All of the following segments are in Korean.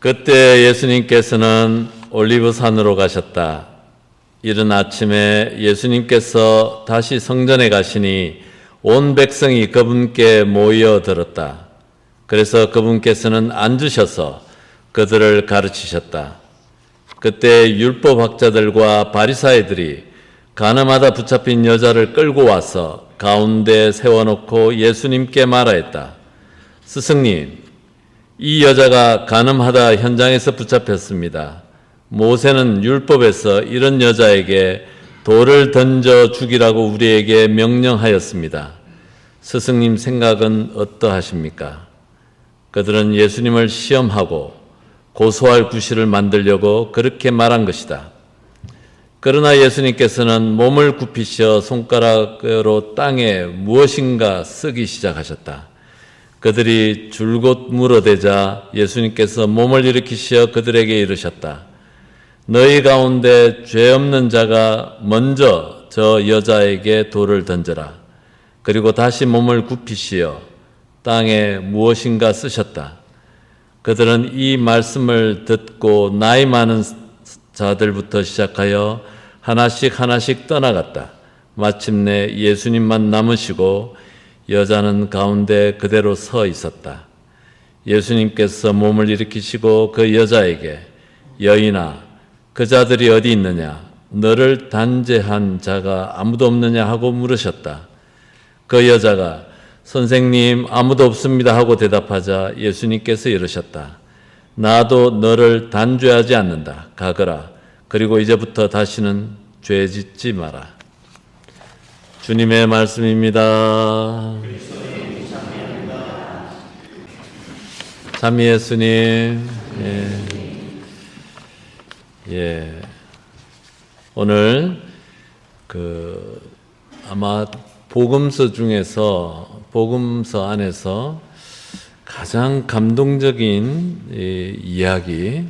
그때 예수님께서는 올리브산으로 가셨다. 이른 아침에 예수님께서 다시 성전에 가시니 온 백성이 그분께 모여들었다. 그래서 그분께서는 앉으셔서 그들을 가르치셨다. 그때 율법학자들과 바리사이들이 가늠하다 붙잡힌 여자를 끌고 와서 가운데 세워놓고 예수님께 말하였다. 스승님, 이 여자가 가늠하다 현장에서 붙잡혔습니다. 모세는 율법에서 이런 여자에게 돌을 던져 죽이라고 우리에게 명령하였습니다. 스승님 생각은 어떠하십니까? 그들은 예수님을 시험하고 고소할 구실을 만들려고 그렇게 말한 것이다. 그러나 예수님께서는 몸을 굽히셔 손가락으로 땅에 무엇인가 쓰기 시작하셨다. 그들이 줄곧 물어대자 예수님께서 몸을 일으키시어 그들에게 이르셨다. 너희 가운데 죄 없는 자가 먼저 저 여자에게 돌을 던져라. 그리고 다시 몸을 굽히시어 땅에 무엇인가 쓰셨다. 그들은 이 말씀을 듣고 나이 많은 자들부터 시작하여 하나씩 하나씩 떠나갔다. 마침내 예수님만 남으시고 여자는 가운데 그대로 서 있었다. 예수님께서 몸을 일으키시고 그 여자에게 여인아 그 자들이 어디 있느냐 너를 단죄한 자가 아무도 없느냐 하고 물으셨다. 그 여자가 선생님 아무도 없습니다 하고 대답하자 예수님께서 이르셨다. 나도 너를 단죄하지 않는다. 가거라. 그리고 이제부터 다시는 죄 짓지 마라. 주님의 말씀입니다. 참 예수님. 예. 예. 오늘 그 아마 복음서 중에서 복음서 안에서 가장 감동적인 이 이야기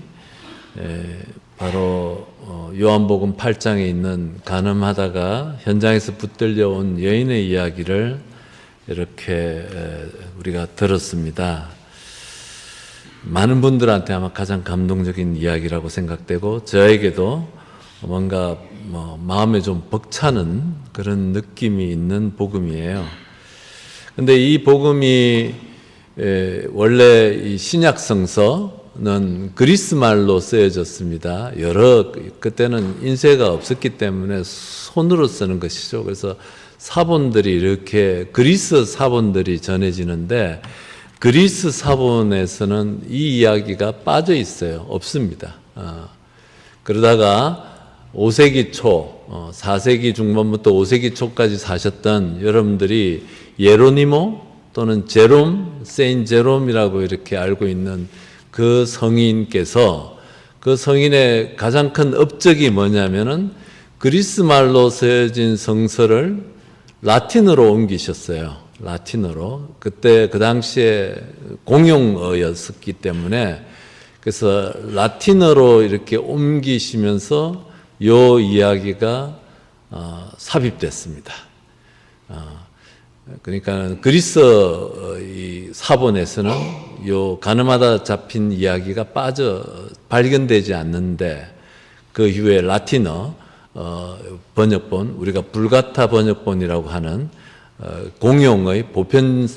에, 바로 어, 요한복음 8장에 있는 가늠하다가 현장에서 붙들려 온 여인의 이야기를 이렇게 에, 우리가 들었습니다. 많은 분들한테 아마 가장 감동적인 이야기라고 생각되고 저에게도 뭔가 뭐 마음에 좀 벅차는 그런 느낌이 있는 복음이에요. 근데 이 복음이 에, 원래 이 신약 성서 는 그리스 말로 쓰여졌습니다. 여러 그때는 인쇄가 없었기 때문에 손으로 쓰는 것이죠. 그래서 사본들이 이렇게 그리스 사본들이 전해지는데 그리스 사본에서는 이 이야기가 빠져 있어요. 없습니다. 어, 그러다가 5세기 초, 어, 4세기 중반부터 5세기 초까지 사셨던 여러분들이 예로니모 또는 제롬, 세인 제롬이라고 이렇게 알고 있는 그 성인께서 그 성인의 가장 큰 업적이 뭐냐면은 그리스 말로 쓰여진 성서를 라틴어로 옮기셨어요. 라틴어로. 그때 그 당시에 공용어였었기 때문에 그래서 라틴어로 이렇게 옮기시면서 요 이야기가 어, 삽입됐습니다. 어, 그러니까 그리스 어, 이 사본에서는 요 가늠하다 잡힌 이야기가 빠져 발견되지 않는데 그 이후에 라틴어 어, 번역본 우리가 불가타 번역본이라고 하는 어, 공용의 보편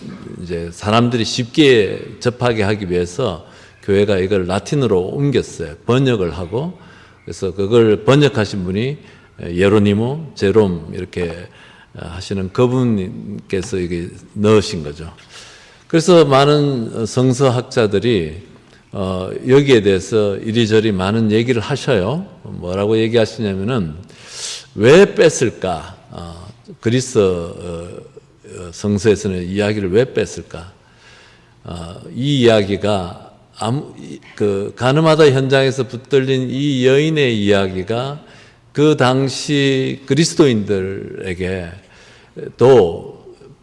이제 사람들이 쉽게 접하게 하기 위해서 교회가 이걸 라틴어로 옮겼어요. 번역을 하고 그래서 그걸 번역하신 분이 예로니모, 제롬 이렇게 하시는 그분께서 이게 넣으신 거죠. 그래서 많은 성서학자들이 어, 여기에 대해서 이리저리 많은 얘기를 하셔요. 뭐라고 얘기하시냐면은 왜 뺐을까? 어, 그리스 어, 성서에서는 이야기를 왜 뺐을까? 어, 이 이야기가 아무, 그 가늠하다 현장에서 붙들린 이 여인의 이야기가 그 당시 그리스도인들에게 또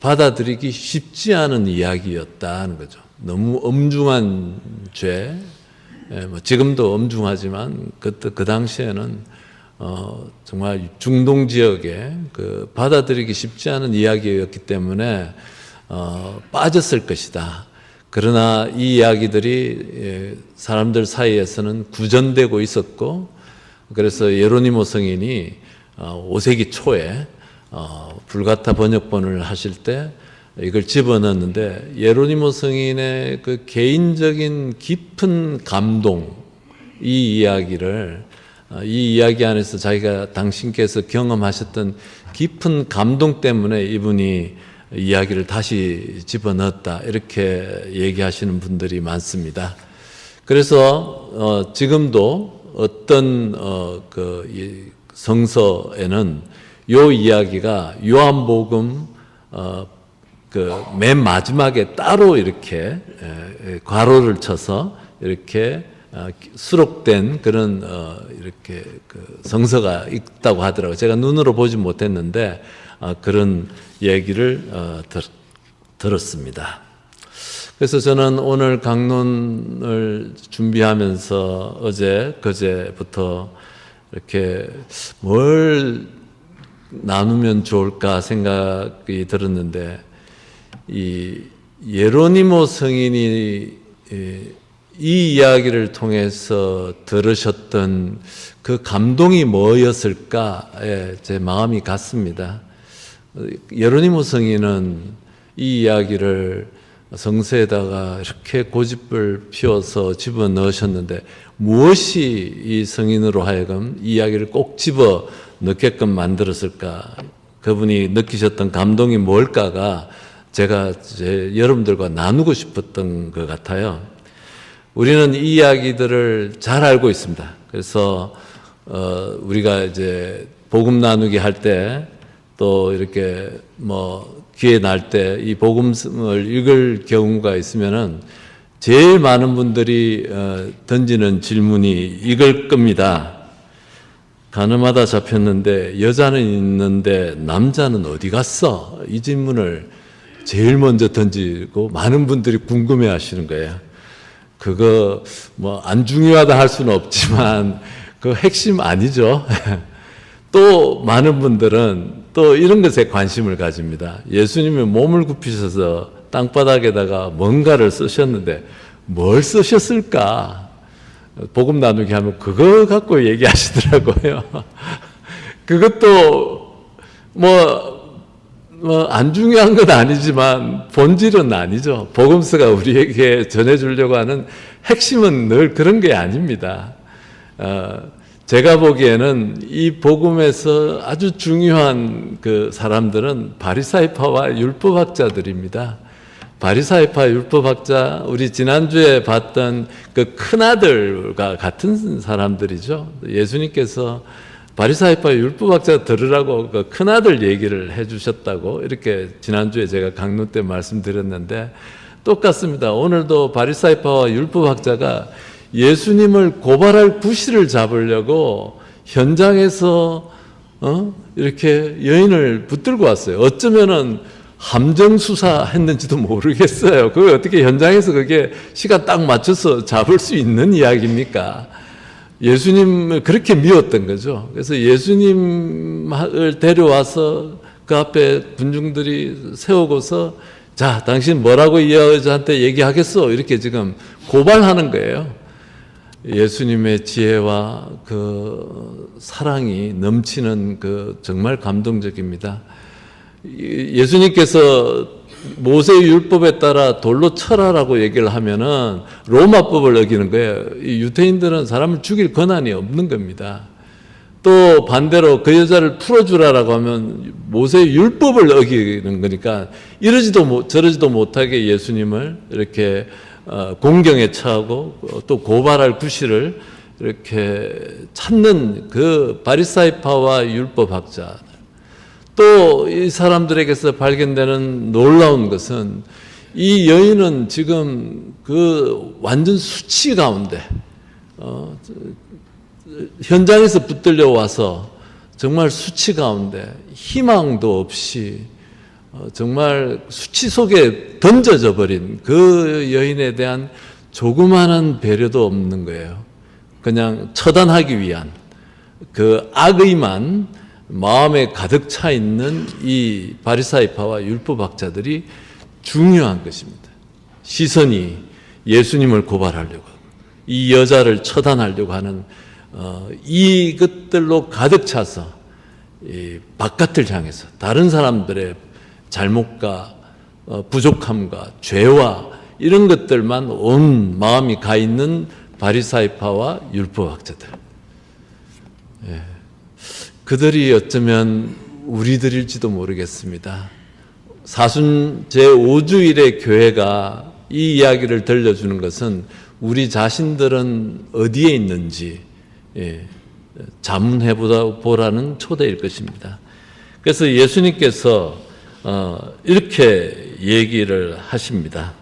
받아들이기 쉽지 않은 이야기였다는 거죠. 너무 엄중한 죄, 예, 뭐 지금도 엄중하지만 그때 그 당시에는 어, 정말 중동 지역에 그 받아들이기 쉽지 않은 이야기였기 때문에 어, 빠졌을 것이다. 그러나 이 이야기들이 예, 사람들 사이에서는 구전되고 있었고 그래서 예로니모 성인이 어, 5세기 초에 어, 불가타 번역본을 하실 때 이걸 집어넣었는데 예로니모 성인의 그 개인적인 깊은 감동 이 이야기를 어, 이 이야기 안에서 자기가 당신께서 경험하셨던 깊은 감동 때문에 이분이 이야기를 다시 집어넣었다 이렇게 얘기하시는 분들이 많습니다. 그래서 어, 지금도 어떤 어, 그이 성서에는 요 이야기가 요한복음 어, 그맨 마지막에 따로 이렇게 괄호를 쳐서 이렇게 어, 수록된 그런 어, 이렇게 그 성서가 있다고 하더라고요. 제가 눈으로 보지 못했는데 어, 그런 얘기를 들었습니다. 그래서 저는 오늘 강론을 준비하면서 어제 그제부터 이렇게 뭘 나누면 좋을까 생각이 들었는데 이 예로니모 성인이 예, 이 이야기를 통해서 들으셨던 그 감동이 뭐였을까에 제 마음이 갔습니다. 예로니모 성인은 이 이야기를 성서에다가 이렇게 고집을 피워서 집어 넣으셨는데 무엇이 이 성인으로 하여금 이 이야기를 꼭 집어 넣게끔 만들었을까? 그분이 느끼셨던 감동이 뭘까가 제가 제 여러분들과 나누고 싶었던 것 같아요. 우리는 이 이야기들을 잘 알고 있습니다. 그래서 어, 우리가 이제 복음 나누기 할 때 또 이렇게 뭐 기회 날 때 이 복음을 읽을 경우가 있으면은 제일 많은 분들이 어, 던지는 질문이 이걸 겁니다. 가늠하다 잡혔는데 여자는 있는데 남자는 어디 갔어? 이 질문을 제일 먼저 던지고 많은 분들이 궁금해 하시는 거예요. 그거 뭐 안 중요하다 할 수는 없지만 그 핵심 아니죠. 또 많은 분들은 또 이런 것에 관심을 가집니다. 예수님이 몸을 굽히셔서 땅바닥에다가 뭔가를 쓰셨는데 뭘 쓰셨을까? 복음 나누기 하면 그거 갖고 얘기하시더라고요. 그것도 뭐 뭐 안 중요한 건 아니지만 본질은 아니죠. 복음서가 우리에게 전해주려고 하는 핵심은 늘 그런 게 아닙니다. 어, 제가 보기에는 이 복음에서 아주 중요한 그 사람들은 바리사이파와 율법학자들입니다. 바리사이파 율법학자 우리 지난주에 봤던 그 큰아들과 같은 사람들이죠. 예수님께서 바리사이파 율법학자 들으라고 그 큰아들 얘기를 해 주셨다고 이렇게 지난주에 제가 강론 때 말씀드렸는데 똑같습니다. 오늘도 바리사이파와 율법학자가 예수님을 고발할 구실을 잡으려고 현장에서 어? 이렇게 여인을 붙들고 왔어요. 어쩌면은 함정 수사 했는지도 모르겠어요. 그걸 어떻게 현장에서 그게 시간 딱 맞춰서 잡을 수 있는 이야기입니까? 예수님을 그렇게 미웠던 거죠. 그래서 예수님을 데려와서 그 앞에 군중들이 세우고서 자, 당신 뭐라고 이 여자한테 얘기하겠어? 이렇게 지금 고발하는 거예요. 예수님의 지혜와 그 사랑이 넘치는 그 정말 감동적입니다. 예수님께서 모세 율법에 따라 돌로 쳐라라고 얘기를 하면은 로마법을 어기는 거예요. 유태인들은 사람을 죽일 권한이 없는 겁니다. 또 반대로 그 여자를 풀어주라라고 하면 모세 율법을 어기는 거니까 이러지도 못, 저러지도 못하게 예수님을 이렇게 어, 공경에 처하고 또 고발할 구실을 이렇게 찾는 그 바리사이파와 율법학자 또 이 사람들에게서 발견되는 놀라운 것은 이 여인은 지금 그 완전 수치 가운데 어, 현장에서 붙들려 와서 정말 수치 가운데 희망도 없이 어, 정말 수치 속에 던져져 버린 그 여인에 대한 조그마한 배려도 없는 거예요. 그냥 처단하기 위한 그 악의만 마음에 가득 차 있는 이 바리사이파와 율법학자들이 중요한 것입니다. 시선이 예수님을 고발하려고 이 여자를 처단하려고 하는 어, 이것들로 가득 차서 이 바깥을 향해서 다른 사람들의 잘못과 어, 부족함과 죄와 이런 것들만 온 마음이 가 있는 바리사이파와 율법학자들. 예. 그들이 어쩌면 우리들일지도 모르겠습니다. 사순 제5주일의 교회가 이 이야기를 들려주는 것은 우리 자신들은 어디에 있는지 예, 자문해 보라는 초대일 것입니다. 그래서 예수님께서 어, 이렇게 얘기를 하십니다.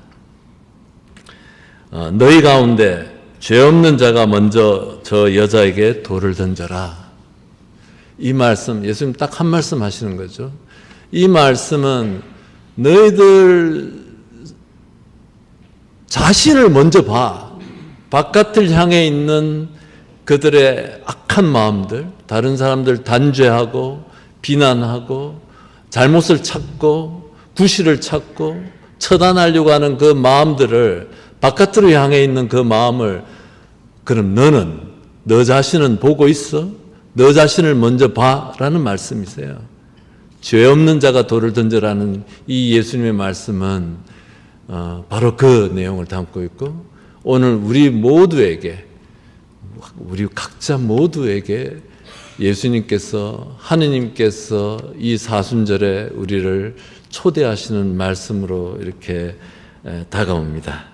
어, 너희 가운데 죄 없는 자가 먼저 저 여자에게 돌을 던져라. 이 말씀, 예수님 딱 한 말씀 하시는 거죠. 이 말씀은 너희들 자신을 먼저 봐. 바깥을 향해 있는 그들의 악한 마음들, 다른 사람들 단죄하고 비난하고 잘못을 찾고 구실을 찾고 처단하려고 하는 그 마음들을 바깥으로 향해 있는 그 마음을 그럼 너는 너 자신은 보고 있어? 너 자신을 먼저 봐라는 말씀이세요. 죄 없는 자가 돌을 던져라는 이 예수님의 말씀은 어, 바로 그 내용을 담고 있고 오늘 우리 모두에게 우리 각자 모두에게 예수님께서 하느님께서 이 사순절에 우리를 초대하시는 말씀으로 이렇게 에, 다가옵니다.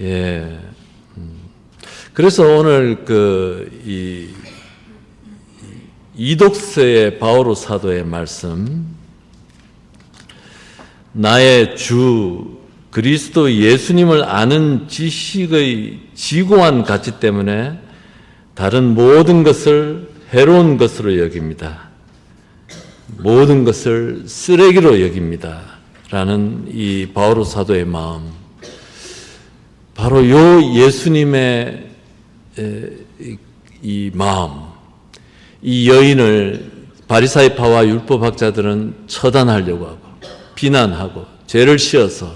예. 음. 그래서 오늘 그이 이독서의 바오로 사도의 말씀 나의 주 그리스도 예수님을 아는 지식의 지고한 가치 때문에 다른 모든 것을 해로운 것으로 여깁니다. 모든 것을 쓰레기로 여깁니다. 라는 이 바오로 사도의 마음. 바로 요 예수님의 이 마음, 이 여인을 바리사이파와 율법학자들은 처단하려고 하고 비난하고 죄를 씌어서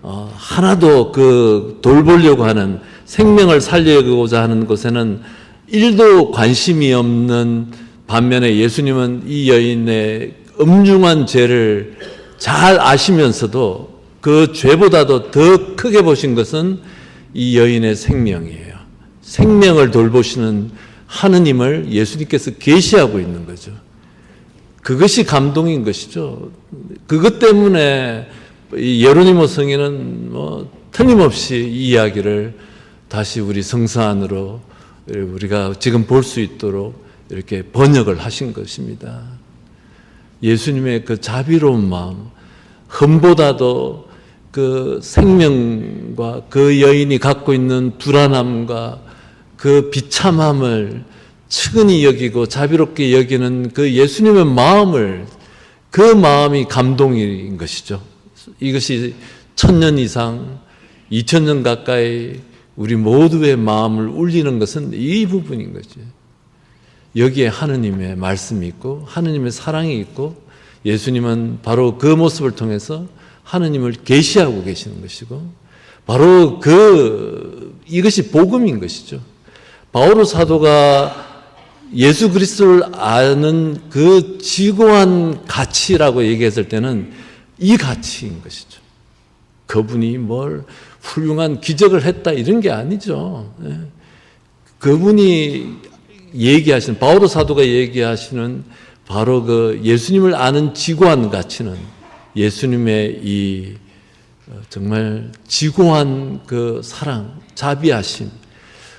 어, 하나도 그 돌보려고 하는 생명을 살려고자 하는 것에는 일도 관심이 없는 반면에 예수님은 이 여인의 엄중한 죄를 잘 아시면서도 그 죄보다도 더 크게 보신 것은 이 여인의 생명이에요. 생명을 돌보시는 하느님을 예수님께서 계시하고 있는 거죠. 그것이 감동인 것이죠. 그것 때문에 예로니모 성인은 뭐 틀림없이 이 이야기를 다시 우리 성서 안으로 우리가 지금 볼 수 있도록 이렇게 번역을 하신 것입니다. 예수님의 그 자비로운 마음, 흠보다도 그 생명과 그 여인이 갖고 있는 불안함과 그 비참함을 측은히 여기고 자비롭게 여기는 그 예수님의 마음을 그 마음이 감동인 것이죠. 이것이 천년 이상, 이천 년 가까이 우리 모두의 마음을 울리는 것은 이 부분인 거죠. 여기에 하느님의 말씀이 있고 하느님의 사랑이 있고 예수님은 바로 그 모습을 통해서 하느님을 계시하고 계시는 것이고 바로 그 이것이 복음인 것이죠. 바오로 사도가 예수 그리스도를 아는 그 지고한 가치라고 얘기했을 때는 이 가치인 것이죠. 그분이 뭘 훌륭한 기적을 했다 이런 게 아니죠. 예. 그분이 얘기하시는 바오로 사도가 얘기하시는 바로 그 예수님을 아는 지고한 가치는 예수님의 이 어, 정말 지고한 그 사랑, 자비하심,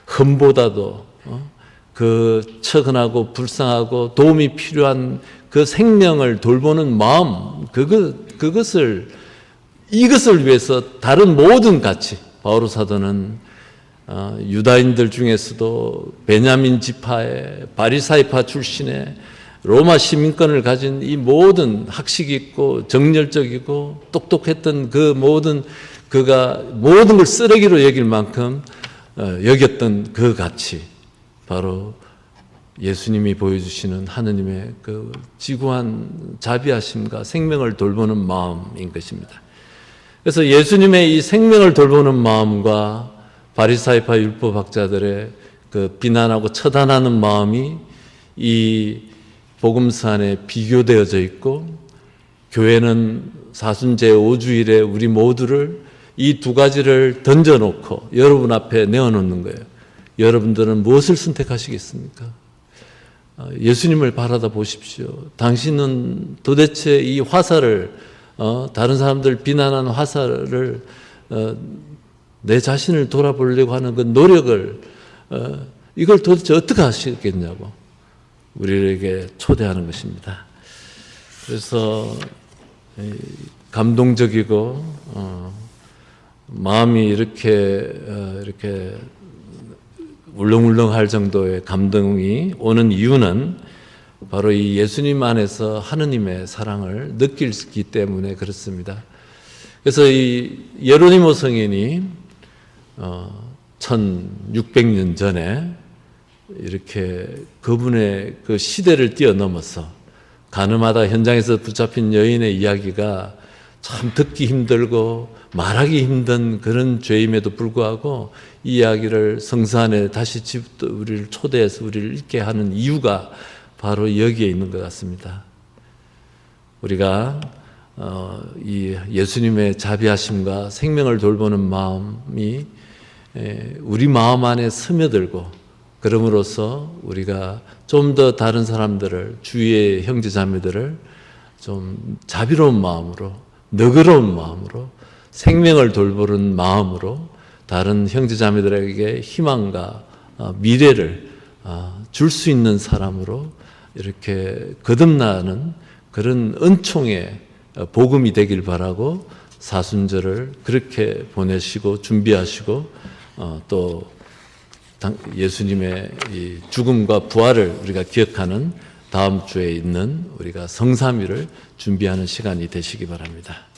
흠보다도 어? 그 처근하고 불쌍하고 도움이 필요한 그 생명을 돌보는 마음, 그것, 그것을, 이것을 위해서 다른 모든 가치, 바오로 사도는 어, 유다인들 중에서도 베냐민 지파의 바리사이파 출신의 로마 시민권을 가진 이 모든 학식 있고 정열적이고 똑똑했던 그 모든 그가 모든 걸 쓰레기로 여길 만큼 어, 여겼던 그 가치 바로 예수님이 보여주시는 하느님의 그 지구한 자비하심과 생명을 돌보는 마음인 것입니다. 그래서 예수님의 이 생명을 돌보는 마음과 바리사이파 율법학자들의 그 비난하고 처단하는 마음이 이 복음서 안에 비교되어져 있고 교회는 사순제 5주일에 우리 모두를 이 두 가지를 던져놓고 여러분 앞에 내어놓는 거예요. 여러분들은 무엇을 선택하시겠습니까? 어, 예수님을 바라다 보십시오. 당신은 도대체 이 화살을 어, 다른 사람들 비난한 화살을 어, 내 자신을 돌아보려고 하는 그 노력을 어, 이걸 도대체 어떻게 하시겠냐고 우리에게 초대하는 것입니다. 그래서 이 감동적이고 어, 마음이 이렇게 어, 이렇게 울렁울렁할 정도의 감동이 오는 이유는 바로 이 예수님 안에서 하느님의 사랑을 느끼기 때문에 그렇습니다. 그래서 이 예로니모 성인이 어, 1600년 전에 이렇게 그분의 그 시대를 뛰어넘어서 가늠하다 현장에서 붙잡힌 여인의 이야기가 참 듣기 힘들고 말하기 힘든 그런 죄임에도 불구하고 이 이야기를 성서 안에 다시 집 우리를 초대해서 우리를 읽게 하는 이유가 바로 여기에 있는 것 같습니다. 우리가 어, 이 예수님의 자비하심과 생명을 돌보는 마음이 에, 우리 마음 안에 스며들고 그럼으로써 우리가 좀 더 다른 사람들을 주위의 형제 자매들을 좀 자비로운 마음으로 너그러운 마음으로 생명을 돌보는 마음으로 다른 형제 자매들에게 희망과 어, 미래를 줄 수 있는 사람으로 이렇게 거듭나는 그런 은총의 어, 복음이 되길 바라고 사순절을 그렇게 보내시고 준비하시고 어, 또 당- 예수님의 이 죽음과 부활을 우리가 기억하는 다음 주에 있는 우리가 성삼위를 준비하는 시간이 되시기 바랍니다.